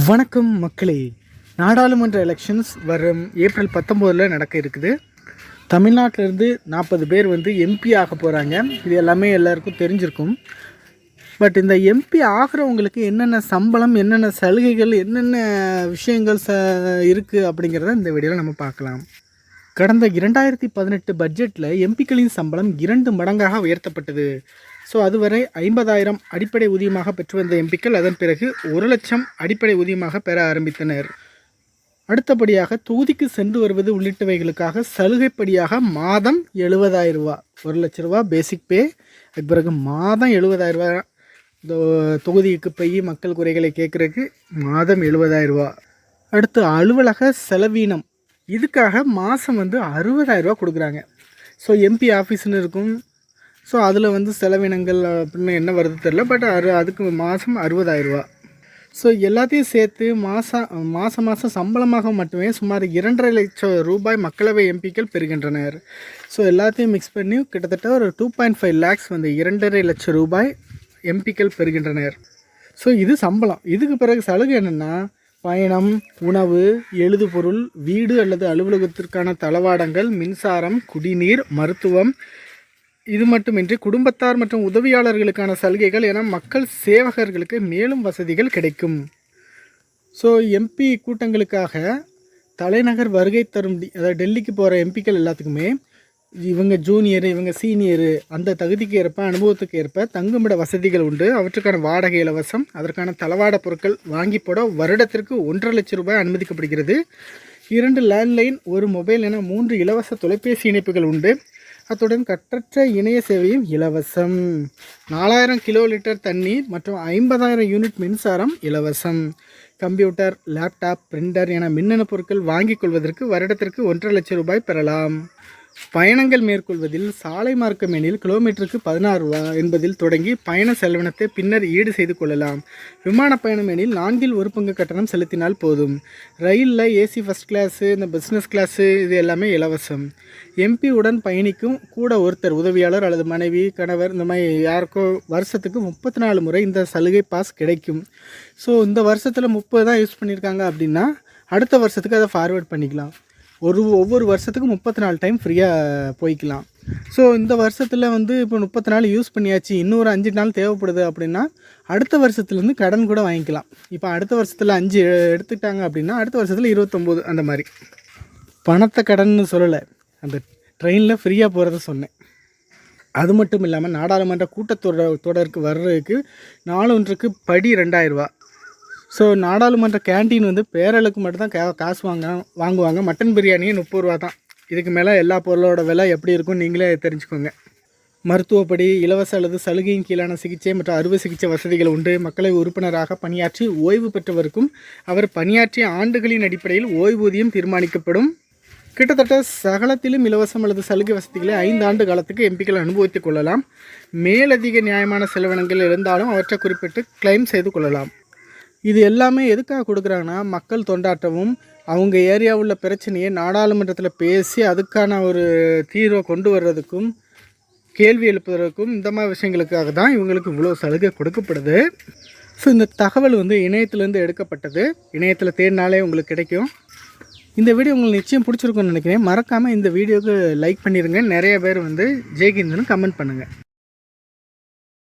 வணக்கம் மக்களே. நாடாளுமன்ற எலெக்ஷன்ஸ் வரும் ஏப்ரல் பத்தொம்போதில் நடக்க இருக்குது. தமிழ்நாட்டிலேருந்து நாற்பது பேர் வந்து எம்பி ஆக போகிறாங்க இது எல்லாமே எல்லாருக்கும் தெரிஞ்சிருக்கும். பட் இந்த எம்பி ஆகிறவங்களுக்கு என்னென்ன சம்பளம் என்னென்ன சலுகைகள் என்னென்ன விஷயங்கள் ச இருக்குது அப்படிங்கிறத இந்த வீடியோவில் நம்ம பார்க்கலாம். கடந்த இரண்டாயிரத்தி பதினெட்டு பட்ஜெட்டில் எம்பிக்களின் சம்பளம் இரண்டு மடங்காக உயர்த்தப்பட்டது. ஸோ அதுவரை ஐம்பதாயிரம் அடிப்படை ஊதியமாக பெற்று வந்த எம்பிக்கள் அதன் பிறகு ஒரு லட்சம் அடிப்படை ஊதியமாக பெற ஆரம்பித்தனர். அடுத்தபடியாக தொகுதிக்கு சென்று வருவது உள்ளிட்டவைகளுக்காக சலுகைப்படியாக மாதம் எழுபதாயிரம் ரூபா ஒரு லட்ச ரூபா பேசிக் பே அதுக்கு பிறகு மாதம் எழுபதாயிரம் ரூபா இந்த தொகுதிக்கு போய் மக்கள் குறைகளை கேட்குறதுக்கு மாதம் எழுபதாயிரம் ரூபா. அடுத்து அலுவலக செலவீனம் இதுக்காக மாதம் வந்து அறுபதாயிரம் ரூபா கொடுக்குறாங்க. ஸோ எம்பி ஆஃபீஸ்னு இருக்கும். ஸோ அதில் வந்து செலவினங்கள் அப்படின்னு என்ன வருது தெரில பட் அறு அதுக்கு மாதம் அறுபதாயிரரூவா ஸோ எல்லாத்தையும் சேர்த்து மாதம் மாதம் மாதம் சம்பளமாக மட்டுமே சுமார் இரண்டரை லட்சம் ரூபாய் மக்களவை எம்பிக்கள் பெறுகின்றனர். ஸோ எல்லாத்தையும் மிக்ஸ் பண்ணி கிட்டத்தட்ட ஒரு டூ பாயிண்ட் ஃபைவ் லேக்ஸ் வந்து இரண்டரை லட்சம் ரூபாய் எம்பிக்கள் பெறுகின்றனர். ஸோ இது சம்பளம். இதுக்கு பிறகு சலுகை என்னென்னா பயணம் உணவு எழுதுபொருள் வீடு அல்லது அலுவலகத்திற்கான தளவாடங்கள் மின்சாரம் குடிநீர் மருத்துவம். இது மட்டுமின்றி குடும்பத்தார் மற்றும் உதவியாளர்களுக்கான சலுகைகள் என மக்கள் சேவகர்களுக்கு மேலும் வசதிகள் கிடைக்கும். ஸோ எம்பி கூட்டங்களுக்காக தலைநகர் வருகை தரும் அதாவது டெல்லிக்கு போகிற எம்பிக்கள் எல்லாத்துக்குமே இவங்க ஜூனியரு இவங்க சீனியரு அந்த தகுதிக்கு ஏற்ப அனுபவத்துக்கு ஏற்ப தங்குமிட வசதிகள் உண்டு. அவற்றுக்கான வாடகை இலவசம் அதற்கான தளவாட பொருட்கள் வாங்கி போட வருடத்திற்கு ஒன்றரை லட்சம் ரூபாய் அனுமதிக்கப்படுகிறது. இரண்டு லேண்ட்லைன் ஒரு மொபைல் என மூன்று இலவச தொலைபேசி இணைப்புகள் உண்டு. அத்துடன் கட்டற்ற இணைய சேவையும் இலவசம். நாலாயிரம் கிலோ லிட்டர் தண்ணீர் மற்றும் ஐம்பதாயிரம் யூனிட் மின்சாரம் இலவசம். கம்ப்யூட்டர் லேப்டாப் பிரிண்டர் என மின்னணு பொருட்கள் வாங்கிக் கொள்வதற்கு வருடத்திற்கு ஒன்றரை லட்சம் ரூபாய் பெறலாம். பயணங்கள் மேற்கொள்வதில் சாலை மார்க்கம் எனில் கிலோமீட்டருக்கு பதினாறு ரூபா என்பதில் தொடங்கி பயண செலவினத்தை பின்னர் ஈடு செய்து கொள்ளலாம். விமான பயணம் எனில் நான்கில் ஒரு பங்கு கட்டணம் செலுத்தினால் போதும். ரயிலில் ஏசி ஃபஸ்ட் கிளாஸு இந்த பிஸ்னஸ் கிளாஸு இது எல்லாமே இலவசம். எம்பி உடன் பயணிக்கும் கூட ஒருத்தர் உதவியாளர் அல்லது மனைவி கணவர் இந்த மாதிரி யாருக்கோ வருஷத்துக்கு முப்பத்தி நாலு முறை இந்த சலுகை பாஸ் கிடைக்கும். ஸோ இந்த வருஷத்தில் முப்பது தான் யூஸ் பண்ணியிருக்காங்க அப்படின்னா அடுத்த வருஷத்துக்கு அதை ஃபார்வேர்ட் பண்ணிக்கலாம். ஒரு ஒவ்வொரு வருஷத்துக்கும் முப்பத்தி நாலு டைம் ஃப்ரீயாக போய்க்கலாம். ஸோ இந்த வருஷத்தில் வந்து இப்போ முப்பத்தி நாள் யூஸ் பண்ணியாச்சு. இன்னொரு அஞ்சு நாள் தேவைப்படுது அப்படின்னா அடுத்த வருஷத்துலேருந்து கடன் கூட வாங்கிக்கலாம். இப்போ அடுத்த வருஷத்தில் அஞ்சு எடுத்துக்கிட்டாங்க அப்படின்னா அடுத்த வருஷத்தில் இருபத்தொம்போது அந்த மாதிரி. பணத்தை கடன்னு சொல்லலை. அந்த ட்ரெயினில் ஃப்ரீயாக போகிறத சொன்னேன். அது மட்டும் இல்லாமல் நாடாளுமன்ற கூட்டத்தொடர் தொடருக்கு வர்றதுக்கு நாளொன்றுக்கு படி ரெண்டாயிரரூபா ஸோ நாடாளுமன்ற கேண்டீன் வந்து பேரலுக்கு மட்டும்தான் கா காசு வாங்க வாங்குவாங்க. மட்டன் பிரியாணியும் முப்பது ரூபா தான். இதுக்கு மேலே எல்லா பொருளோட விலை எப்படி இருக்கும்னு நீங்களே தெரிஞ்சுக்கோங்க. மருத்துவப்படி இலவச அல்லது சலுகையின் கீழான சிகிச்சை மற்றும் அறுவை சிகிச்சை வசதிகள் உண்டு. மக்களை உறுப்பினராக பணியாற்றி ஓய்வு பெற்றவருக்கும் அவர் பணியாற்றிய ஆண்டுகளின் அடிப்படையில் ஓய்வூதியம் தீர்மானிக்கப்படும். கிட்டத்தட்ட சகலத்திலும் இலவசம் அல்லது சலுகை வசதிகளை ஐந்து ஆண்டு காலத்துக்கு எம்பிக்கள் அனுபவித்துக் கொள்ளலாம். மேலதிக நியாயமான செலவினங்கள் இருந்தாலும் அவற்றை குறிப்பிட்டு கிளைம் செய்து கொள்ளலாம். இது எல்லாமே எதுக்காக கொடுக்குறாங்கன்னா மக்கள் தொண்டாட்டவும் அவங்க ஏரியாவில் உள்ள பிரச்சனையை நாடாளுமன்றத்தில் பேசி அதுக்கான ஒரு தீர்வை கொண்டு வர்றதுக்கும் கேள்வி எழுப்புவதற்கும் இந்த மாதிரி விஷயங்களுக்காக தான் இவங்களுக்கு இவ்வளோ சலுகை கொடுக்கப்படுது. ஸோ இந்த தகவல் வந்து இணையத்திலேருந்து எடுக்கப்பட்டது. இணையத்தில் தேடினாலே உங்களுக்கு கிடைக்கும். இந்த வீடியோ உங்களுக்கு நிச்சயம் பிடிச்சிருக்கும்னு நினைக்கிறேன். மறக்காமல் இந்த வீடியோவுக்கு லைக் பண்ணிடுங்க நிறைய பேர் வந்து ஜெய்கிந்தன் கமெண்ட் பண்ணுங்கள்